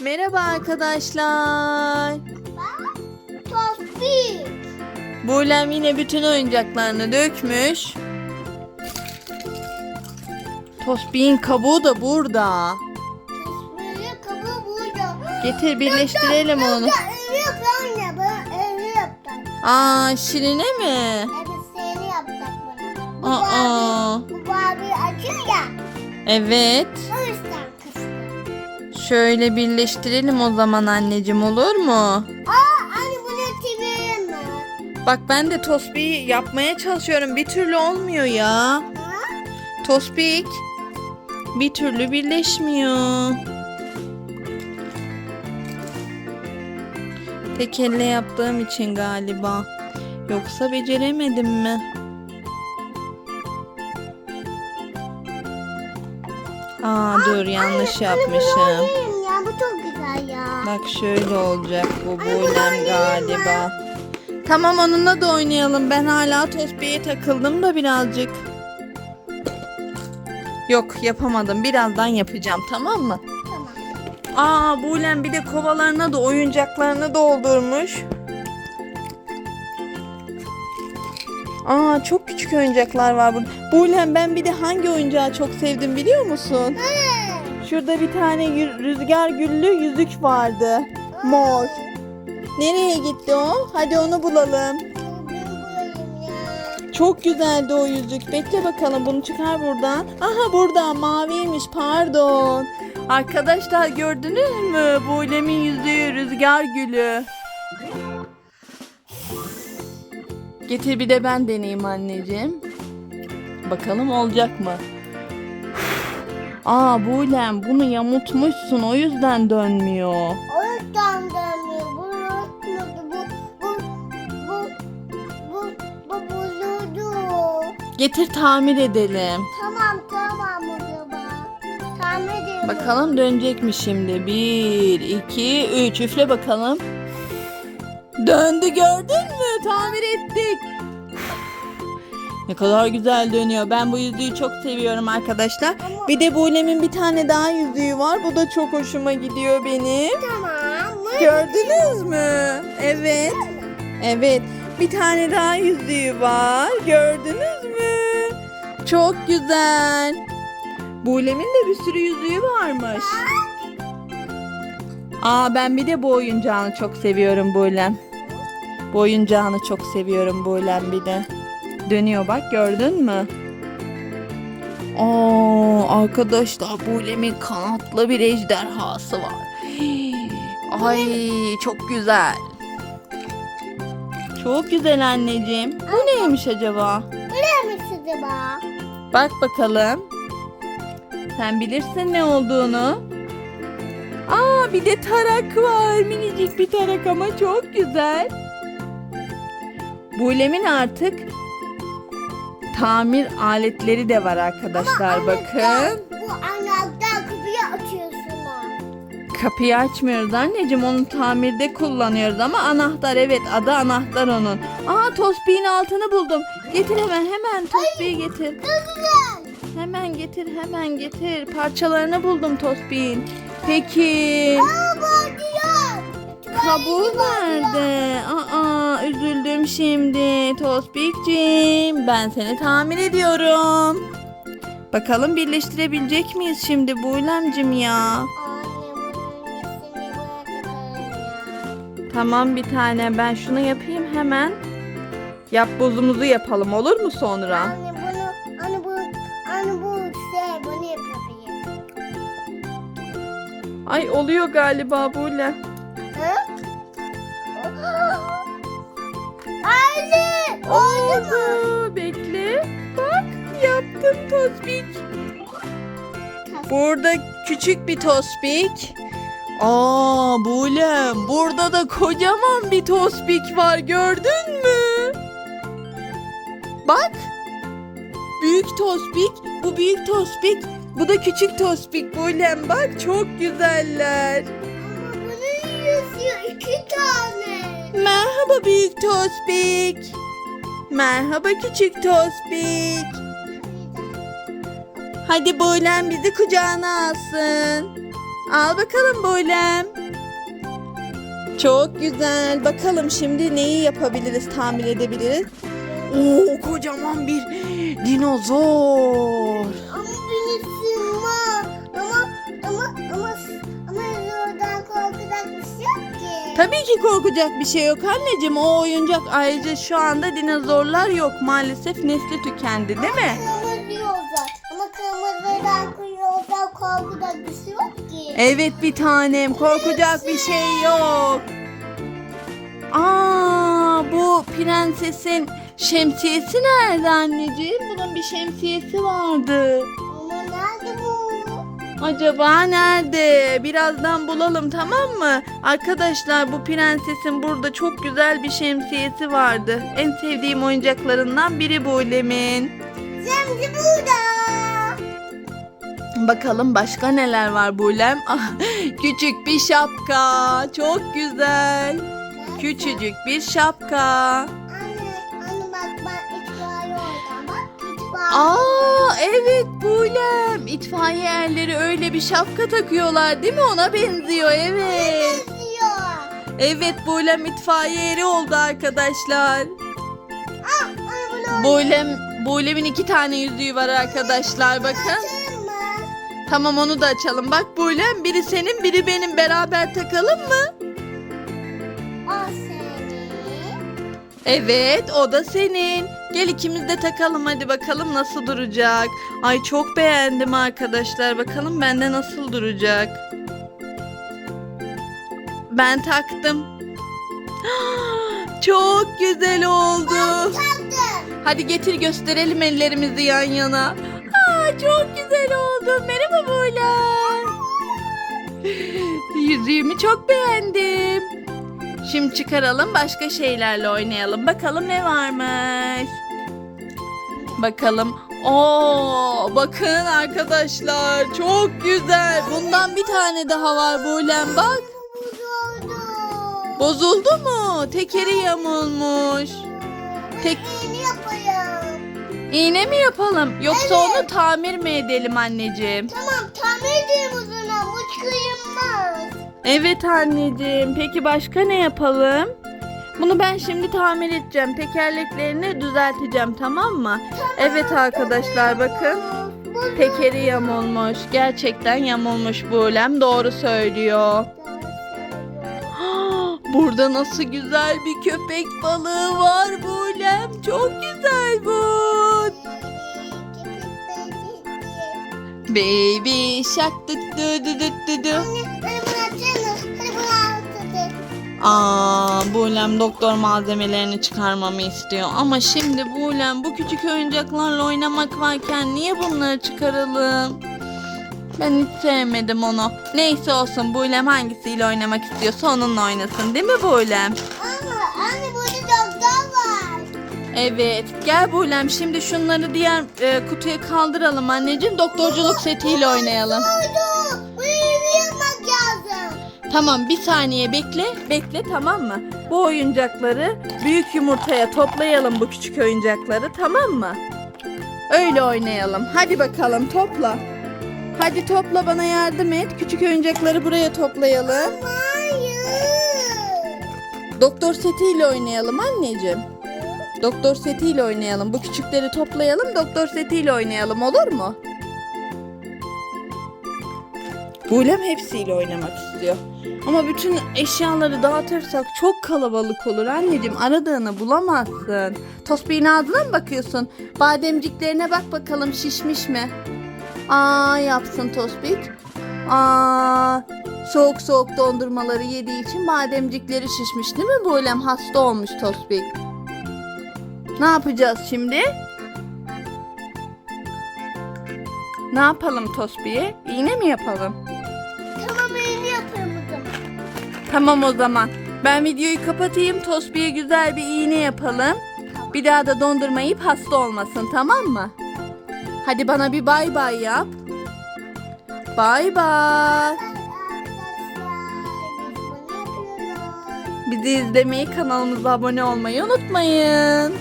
Merhaba arkadaşlar. Tospik. Buğlem yine bütün oyuncaklarını dökmüş. Tosbih'in kabuğu da burada. Tospik'in kabuğu burada. Getir birleştirelim onu. Yap anne. Ben yaptım. Aa Şirine mi? Evet seni yaptık bunu. Bu Aa. Barbie, bu Barbie açıyor ya. Evet. Kıstım. Şöyle birleştirelim o zaman anneciğim olur mu? Aa anne bunu çevirelim mi? Bak ben de tosbihi yapmaya çalışıyorum. Bir türlü olmuyor ya. Ha? Tospik bir türlü birleşmiyor. Tek elle yaptığım için galiba. Yoksa beceremedim mi? Aa dur yanlış Anne, Anne bunu yapmışım. oynayayım ya. Bu çok güzel ya. Bak şöyle olacak bu buğlem galiba. Tamam onunla da oynayalım. Ben hala Tospi'ye takıldım da birazcık. Yok yapamadım. Birazdan yapacağım tamam mı? Tamam. Aa Buğlem bir de kovalarına da oyuncaklarını doldurmuş. Aa çok küçük oyuncaklar var burada. Buğlem ben bir de hangi oyuncağı çok sevdim biliyor musun? Şurada bir tane rüzgar güllü yüzük vardı. Mor. Nereye gitti o? Hadi onu bulalım. Çok güzeldi o yüzük. Bekle bakalım bunu çıkar buradan. Aha burada maviymiş pardon. Arkadaşlar gördünüz mü? Buğlem'in yüzüğü rüzgar gülü. Getir bir de ben deneyeyim anneciğim. Bakalım olacak mı? Aa Buğlem bunu yamultmuşsun o yüzden dönmüyor. O yüzden dönmüyor. Bu unutmadı. Bu, bu, bu, bu, bu bozuldu. Getir tamir edelim. Tamam tamam o zaman. Tamir edelim. Bakalım dönecek mi şimdi? Bir, iki, üç. Üfle bakalım. Döndü gördün mü? Tamir ettik. Ne kadar güzel dönüyor. Ben bu yüzüğü çok seviyorum arkadaşlar. Ama- Bir de Bulem'in bir tane daha yüzüğü var. Bu da çok hoşuma gidiyor benim. Tamam. Bu- Gördünüz mü? Evet. Evet. Bir tane daha yüzüğü var. Gördünüz mü? Çok güzel. Bulem'in de bir sürü yüzüğü varmış. Aa ben bir de bu oyuncağını çok seviyorum Bulem. Bu oyuncağını çok seviyorum Bulem bir de. Dönüyor bak gördün mü? Aa arkadaşlar Bulem'in kanatlı bir ejderhası var. Ay çok güzel. Çok güzel anneciğim. Bu neymiş acaba? Bilir misin acaba? Bak bakalım. Sen bilirsin ne olduğunu. Aa bir de tarak var. Minicik bir tarak ama çok güzel. Bulem'in artık tamir aletleri de var arkadaşlar bakın. Bu anahtar kapıyı açıyorsun. Kapıyı açmıyoruz anneciğim onu tamirde kullanıyoruz ama anahtar evet adı anahtar onun. Aa tospiğin altını buldum. Getir hemen hemen tospiği getir. Güzel. Hemen getir hemen getir. Parçalarını buldum tospiğin. Peki Aa. Kabuğu nerede? Aa üzüldüm şimdi tospikciğim. Ben seni tamir ediyorum. Bakalım birleştirebilecek miyiz şimdi Buğlemcim ya? Tamam bir tane ben şunu yapayım hemen. Yap bozumuzu yapalım olur mu sonra? Anne bunu, anne bu, anne bu şey bunu. Ay oluyor galiba Buğlem. Oldu. Bekle. Bak yaptım tospik. Burada küçük bir tospik. Aa Bulem burada da kocaman bir tospik var gördün mü? Bak. Büyük tospik. Bu büyük tospik. Bu da küçük tospik Bulem bak çok güzeller. Ama bunun yüzüyor iki tane. Merhaba büyük tospik. Merhaba küçük tospik. Hadi Bulem bizi kucağına alsın. Al bakalım Bulem. Çok güzel. Bakalım şimdi neyi yapabiliriz, tamir edebiliriz. Oo, kocaman bir dinozor. Tabii ki korkacak bir şey yok anneciğim. O oyuncak ayrıca şu anda dinozorlar yok. Maalesef nesli tükendi değil mi? Kırmızı yolda. Ama kırmızıdan yolda korkacak bir şey yok ki. Evet bir tanem. Korkacak bir şey yok. Aa, bu prensesin şemsiyesi nerede anneciğim? Bunun bir şemsiyesi vardı. Ama nerede bu? Acaba nerede? Birazdan bulalım tamam mı? Arkadaşlar bu prensesin burada çok güzel bir şemsiyesi vardı. En sevdiğim oyuncaklarından biri bu Ulem'in. Şimdi burada. Bakalım başka neler var Bulem? Ah, küçük bir şapka. Çok güzel. Küçücük bir şapka. Aa evet Bulem. İtfaiye erleri öyle bir şapka takıyorlar değil mi? Ona benziyor evet. Benziyor. Evet Bulem itfaiye eri oldu arkadaşlar. Ah, anne bunu Bulem, Bulem'in iki tane yüzüğü var arkadaşlar bakın. mı? Tamam onu da açalım. Bak Bulem biri senin biri benim beraber takalım mı? Evet o da senin. Gel ikimiz de takalım hadi bakalım nasıl duracak. Ay çok beğendim arkadaşlar. Bakalım bende nasıl duracak. Ben taktım. Çok güzel oldu. Hadi getir gösterelim ellerimizi yan yana. Aa, çok güzel oldu. Merhaba Buğlem. Yüzüğümü çok beğendim. Şimdi çıkaralım başka şeylerle oynayalım. Bakalım ne varmış. Bakalım. Oo, bakın arkadaşlar çok güzel. Bundan bir tane daha var Buğlem bak. Bozuldu. Bozuldu mu? Tekeri yamulmuş. Tek. İğne mi yapalım yoksa onu tamir mi edelim anneciğim? Tamam tamir edeyim o zaman. Bu kıyılmaz. Evet anneciğim. Peki başka ne yapalım? Bunu ben şimdi tamir edeceğim. Tekerleklerini düzelteceğim tamam mı? Evet arkadaşlar bakın. Bu Tekeri yamulmuş. Gerçekten yamulmuş Bulem. Doğru söylüyor. Burada nasıl güzel bir köpek balığı var Bulem. Çok güzel bu. Baby shark hadi bunu açsana. Hadi bunu açsana. Aa, Bulem doktor malzemelerini çıkarmamı istiyor. Ama şimdi Bulem bu küçük oyuncaklarla oynamak varken niye bunları çıkaralım? Ben hiç sevmedim onu. Neyse olsun Bulem hangisiyle oynamak istiyorsa onunla oynasın değil mi Bulem? Evet. Gel Bulem şimdi şunları diğer e, kutuya kaldıralım anneciğim. Doktorculuk setiyle oynayalım. Oldu. Yapmak lazım. Tamam bir saniye bekle. Bekle tamam mı? Bu oyuncakları büyük yumurtaya toplayalım bu küçük oyuncakları tamam mı? Öyle oynayalım. Hadi bakalım topla. Hadi topla bana yardım et. Küçük oyuncakları buraya toplayalım. Hayır. Doktor setiyle oynayalım anneciğim. Doktor setiyle oynayalım. Bu küçükleri toplayalım. Doktor setiyle oynayalım olur mu? Bulem hepsiyle oynamak istiyor. Ama bütün eşyaları dağıtırsak çok kalabalık olur anneciğim. Aradığını bulamazsın. Tosbih'in ağzına mı bakıyorsun? Bademciklerine bak bakalım şişmiş mi? Aa yapsın Tosbik. Aa soğuk soğuk dondurmaları yediği için bademcikleri şişmiş değil mi Bulem? Hasta olmuş Tosbik. Ne yapacağız şimdi? Ne yapalım Tosbik'e? İğne mi yapalım? Tamam yeni yapayım o zaman. Tamam o zaman. Ben videoyu kapatayım. Tosbik'e güzel bir iğne yapalım. Bir daha da dondurma yiyip hasta olmasın tamam mı? Hadi bana bir bay bay yap. Bay bay. Bizi izlemeyi, kanalımıza abone olmayı unutmayın.